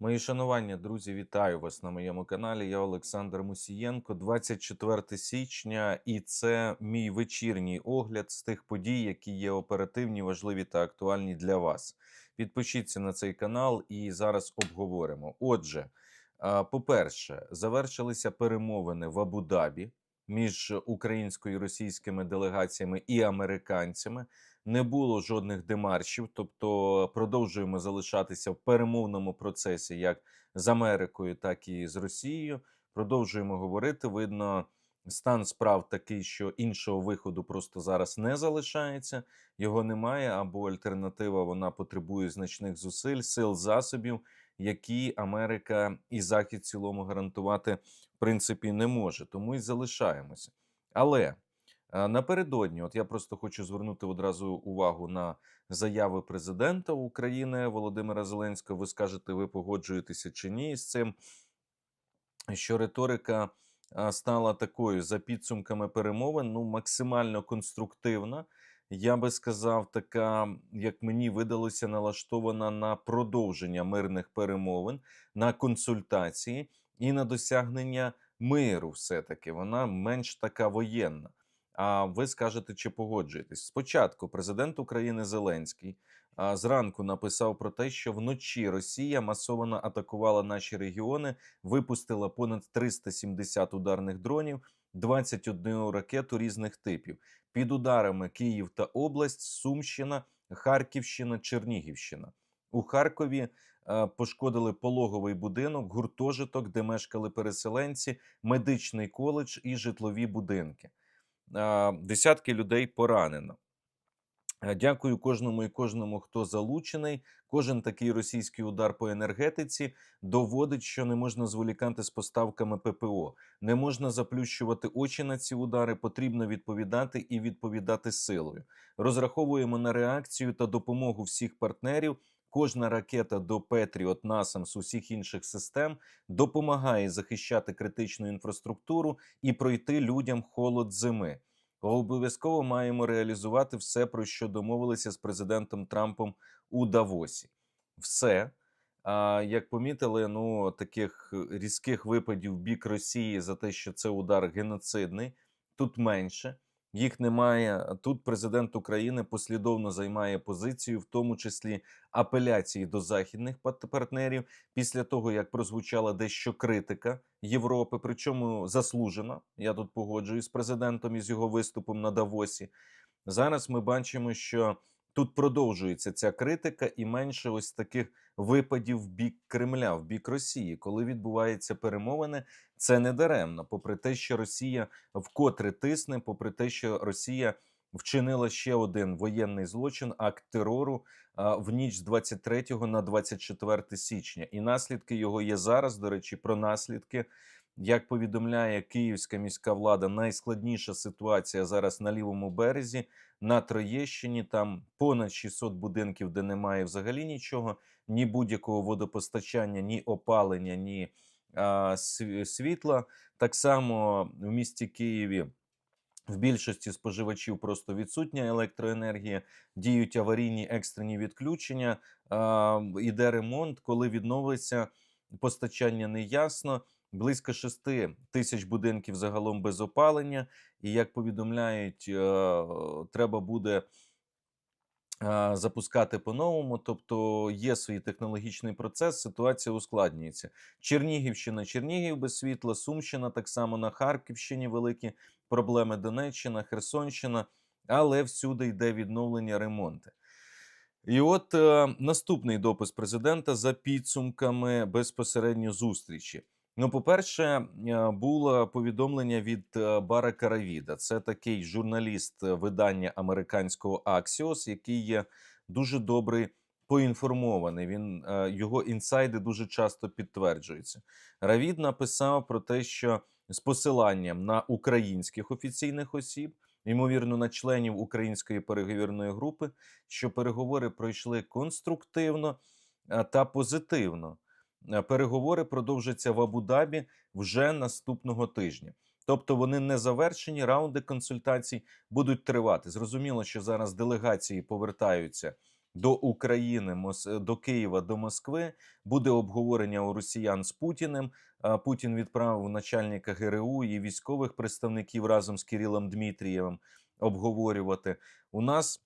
Мої шанування, друзі, вітаю вас на моєму каналі. Я Олександр Мусієнко. 24 січня, і це мій вечірній огляд з тих подій, які є оперативні, важливі та актуальні для вас. Підпишіться на цей канал і зараз обговоримо. Отже, по-перше, завершилися перемовини в Абу-Дабі між українською і російськими делегаціями і американцями. Не було жодних демаршів, тобто продовжуємо залишатися в перемовному процесі як з Америкою, так і з Росією. Продовжуємо говорити. Видно, стан справ такий, що іншого виходу просто зараз не залишається, його немає. Або альтернатива вона потребує значних зусиль, сил, засобів, які Америка і Захід в цілому гарантувати в принципі не може. Тому і залишаємося. Але Е, Напередодні, от я просто хочу звернути одразу увагу на заяви президента України Володимира Зеленського. Ви скажете, ви погоджуєтеся чи ні з цим, що риторика стала такою за підсумками перемовин, ну максимально конструктивна. Я би сказав, така, як мені видалося, налаштована на продовження мирних перемовин, на консультації і на досягнення миру. Все таки вона менш така воєнна. А ви скажете, чи погоджуєтесь? Спочатку президент України Зеленський зранку написав про те, що вночі Росія масово атакувала наші регіони, випустила понад 370 ударних дронів, 21 ракету різних типів. Під ударами Київ та область, Сумщина, Харківщина, Чернігівщина. У Харкові е, пошкодили пологовий будинок, гуртожиток, де мешкали переселенці, медичний коледж і житлові будинки Е, десятки людей поранено. Е, Дякую кожному і кожному, хто залучений. Кожен такий російський удар по енергетиці доводить, що не можна зволікати з поставками ППО, не можна заплющувати очі на ці удари. Потрібно відповідати і відповідати силою. Розраховуємо на реакцію та допомогу всіх партнерів. Кожна ракета до Петріот, Насамс, усіх інших систем допомагає захищати критичну інфраструктуру і пройти людям холод зими. Обов'язково маємо реалізувати все, про що домовилися з президентом Трампом у Давосі. Все. А як помітили, ну таких різких випадів в бік Росії за те, що це удар геноцидний, тут менше. Їх немає. Тут президент України послідовно займає позицію, в тому числі апеляції до західних партнерів, після того як прозвучала дещо критика Європи, причому заслужена. Я тут погоджуюсь з президентом і з його виступом на Давосі. Зараз ми бачимо, що тут продовжується ця критика, і менше ось таких випадів в бік Кремля, в бік Росії, коли відбуваються перемовини. Це не даремно, попри те, що Росія вкотре тисне, попри те, що Росія вчинила ще один воєнний злочин, акт терору в ніч з 23 на 24 січня. І наслідки його є зараз. До речі, про наслідки. Як повідомляє київська міська влада, найскладніша ситуація зараз на лівому березі, на Троєщині. Там понад 600 будинків, де немає взагалі нічого, ні будь-якого водопостачання, ні опалення, ні а, світла. Так само в місті Києві. В більшості споживачів просто відсутня електроенергія, діють аварійні екстрені відключення, іде ремонт, коли відновиться постачання, не ясно. Близько 6 тисяч будинків загалом без опалення. І як повідомляють, е, треба буде запускати по-новому. Тобто є свій технологічний процес, ситуація ускладнюється. Чернігівщина, Чернігів без світла, Сумщина, так само на Харківщині великі проблеми, Донеччина, Херсонщина, але всюди йде відновлення ремонти. І от е, наступний допис президента за підсумками безпосередньо зустрічі. Ну, по-перше, е, було повідомлення від е, Бара Каравіда. Це такий журналіст е, видання американського Axios, який є дуже добрий поінформований. Він його інсайди дуже часто підтверджуються. Равід написав про те, що з посиланням на українських офіційних осіб, ймовірно, на членів української переговірної групи, що переговори пройшли конструктивно та позитивно. Е, Переговори продовжаться в Абу-Дабі вже наступного тижня. Тобто вони не завершені, раунди консультацій будуть тривати. Зрозуміло, що зараз делегації повертаються до України, до Києва, до Москви. Буде обговорення у росіян з Путіним. Путін відправив начальника ГРУ і військових представників разом з Кирилом Дмитрієвим обговорювати. У нас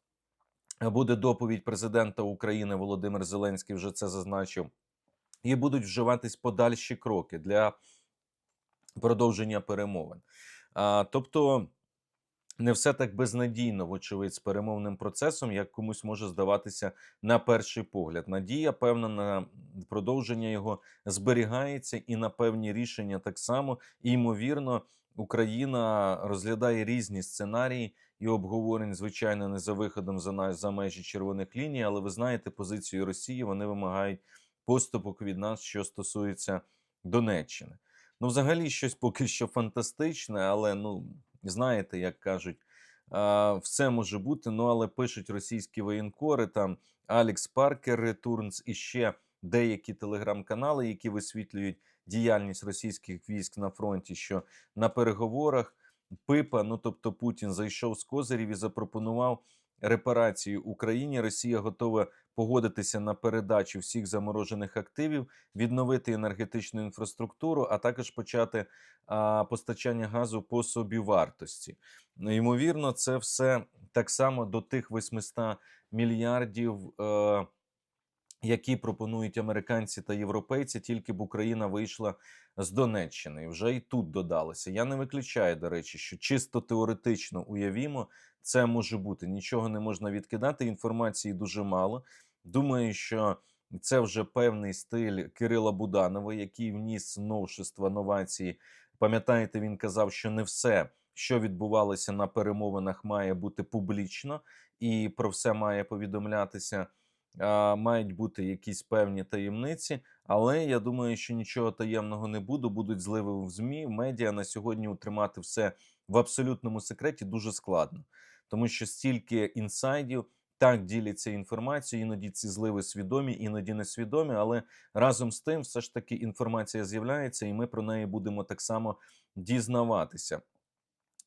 буде доповідь президента України Володимир Зеленський. Вже це зазначив. І будуть вживатись подальші кроки для продовження перемовин. А, тобто не все так безнадійно, вочевидь, з перемовним процесом, як комусь може здаватися на перший погляд. Надія, певна, на продовження його зберігається, і на певні рішення так само. І, ймовірно, Україна розглядає різні сценарії і обговорень, звичайно, не за виходом за за межі червоних ліній, але ви знаєте позицію Росії. Вони вимагають поступок від нас, що стосується Донеччини. Ну, взагалі, щось поки що фантастичне, але ну знаєте, як кажуть, все може бути. Ну але пишуть російські воєнкори, там Алекс Паркер Ретурнс і ще деякі телеграм-канали, які висвітлюють діяльність російських військ на фронті, що на переговорах Пипа, ну тобто Путін, зайшов з козирів і запропонував репарацію Україні. Росія готова погодитися на передачу всіх заморожених активів, відновити енергетичну інфраструктуру, а також почати а, постачання газу по собівартості. Ймовірно, це все так само до тих 800 мільярдів. Е, які пропонують американці та європейці, тільки б Україна вийшла з Донеччини, і вже і тут додалося. Я не виключаю, до речі, що чисто теоретично уявімо, це може бути. Нічого не можна відкидати. Інформації дуже мало. Думаю, що це вже певний стиль Кирила Буданова, який вніс новшества, новації. Пам'ятаєте, він казав, що не все, що відбувалося на перемовинах, має бути публічно, і про все має повідомлятися. Мають бути якісь певні таємниці, але я думаю, що нічого таємного не буде. Будуть зливи в змі. В медіа на сьогодні утримати все в абсолютному секреті дуже складно, тому що стільки інсайдів так діляться інформацією. Іноді ці зливи свідомі, іноді несвідомі. Але разом з тим, все ж таки інформація з'являється, і ми про неї будемо так само дізнаватися.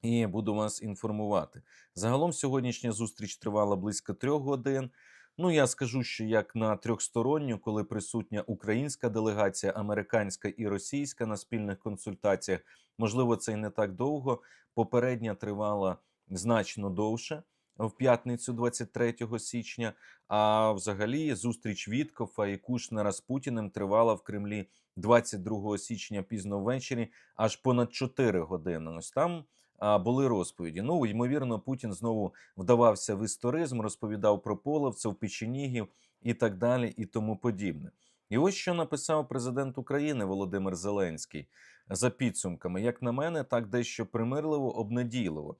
І буду вас інформувати. Загалом сьогоднішня зустріч тривала близько трьох годин. Ну, я скажу, що як на трьохсторонню, коли присутня українська делегація, американська і російська на спільних консультаціях, можливо, це й не так довго. Попередня тривала значно довше в п'ятницю, 23 січня. А взагалі зустріч Віткофа і Кушнера з Путіним тривала в Кремлі 22 січня пізно ввечері, аж понад 4 години. Ось там були розповіді. Ну, ймовірно, Путін знову вдавався в історизм, розповідав про половців, печенігів і так далі, і тому подібне. І ось що написав президент України Володимир Зеленський за підсумками. Як на мене, так дещо примирливо, обнадійливо.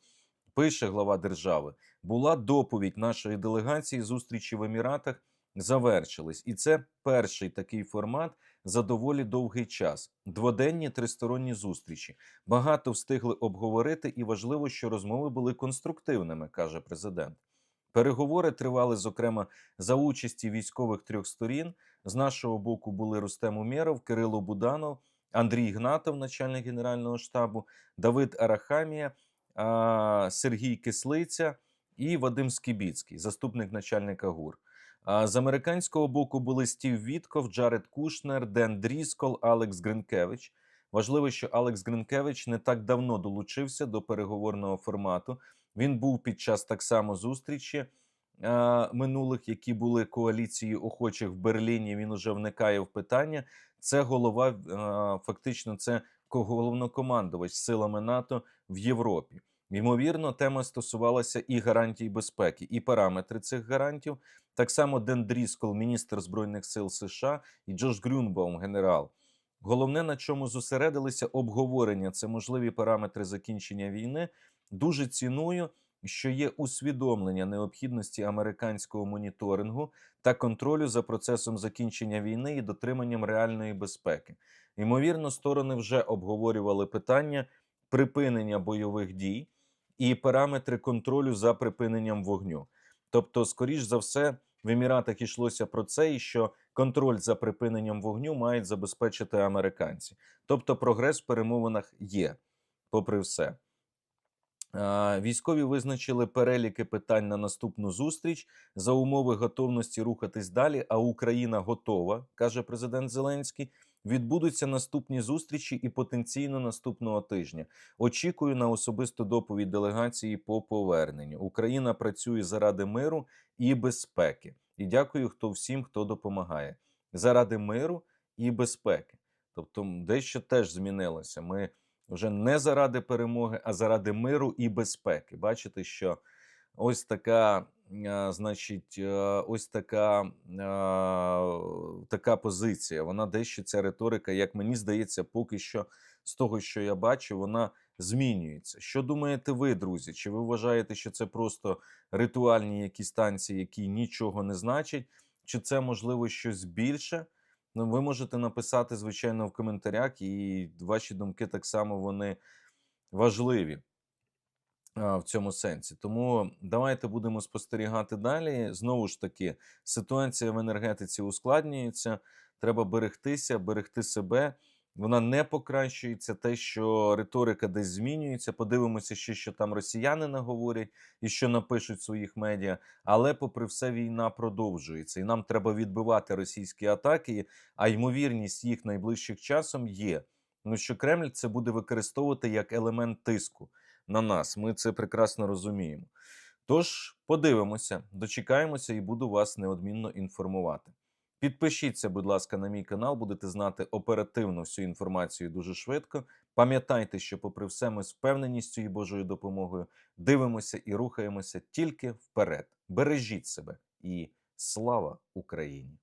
Пише глава держави: була доповідь нашої делегації зустрічі в Еміратах. Завершились, і це перший такий формат за доволі довгий час. Дводенні тристоронні зустрічі. Багато встигли обговорити, і важливо, що розмови були конструктивними, каже президент. Переговори тривали, зокрема, за участі військових трьох сторін. З нашого боку були Рустем Умєров, Кирило Буданов, Андрій Гнатов, начальник генерального штабу, Давид Арахамія, Сергій Кислиця і Вадим Скібіцький, заступник начальника ГУР. З американського боку були Стів Вітков, Джаред Кушнер, Ден Дріскол, Алекс Гринкевич. Важливо, що Алекс Гринкевич не так давно долучився до переговорного формату. Він був під час так само зустрічі а, минулих, які були коаліцією охочих в Берліні. Він уже вникає в питання. Це голова, а, фактично, це головнокомандувач силами НАТО в Європі. Ймовірно, тема стосувалася і гарантій безпеки, і параметри цих гарантів. Так само Ден Дріскол, міністр збройних сил США, і Джош Грюнбаум, генерал. Головне, на чому зосередилися обговорення, це можливі параметри закінчення війни. Дуже ціную, що є усвідомлення необхідності американського моніторингу та контролю за процесом закінчення війни і дотриманням реальної безпеки. Ймовірно, сторони вже обговорювали питання припинення бойових дій і параметри контролю за припиненням вогню. Тобто, скоріш за все, в Еміратах йшлося про це, і що контроль за припиненням вогню мають забезпечити американці. Тобто, прогрес в перемовинах є, попри все. Військові визначили переліки питань на наступну зустріч за умови готовності рухатись далі. А Україна готова, каже президент Зеленський. Відбудуться наступні зустрічі і потенційно наступного тижня. Очікую на особисту доповідь делегації по поверненню. Україна працює заради миру і безпеки. І дякую хто всім, хто допомагає заради миру і безпеки. Тобто, дещо теж змінилося. Ми вже не заради перемоги, а заради миру і безпеки. Бачите, що ось така, значить, е, ось така, така позиція. Вона дещо ця риторика, як мені здається, поки що з того, що я бачу, вона змінюється. Що думаєте ви, друзі? Чи ви вважаєте, що це просто ритуальні якісь танці, які нічого не значать? Чи це можливо щось більше? Ну, ви можете написати, звичайно, в коментарях, і ваші думки так само вони важливі в цьому сенсі. Тому давайте будемо спостерігати далі. Знову ж таки, ситуація в енергетиці ускладнюється. Треба берегтися, берегти себе. Вона не покращується. Те, що риторика десь змінюється. Подивимося, ще що там росіяни наговорять і що напишуть в своїх медіа. Але, попри все, війна продовжується, і нам треба відбивати російські атаки. А ймовірність їх найближчих часом є. Ну що Кремль це буде використовувати як елемент тиску на нас. Ми це прекрасно розуміємо. Тож подивимося, дочекаємося і буду вас неодмінно інформувати. Підпишіться, будь ласка, на мій канал, будете знати оперативно всю інформацію дуже швидко. Пам'ятайте, що, попри все, ми з впевненістю і Божою допомогою дивимося і рухаємося тільки вперед. Бережіть себе і слава Україні!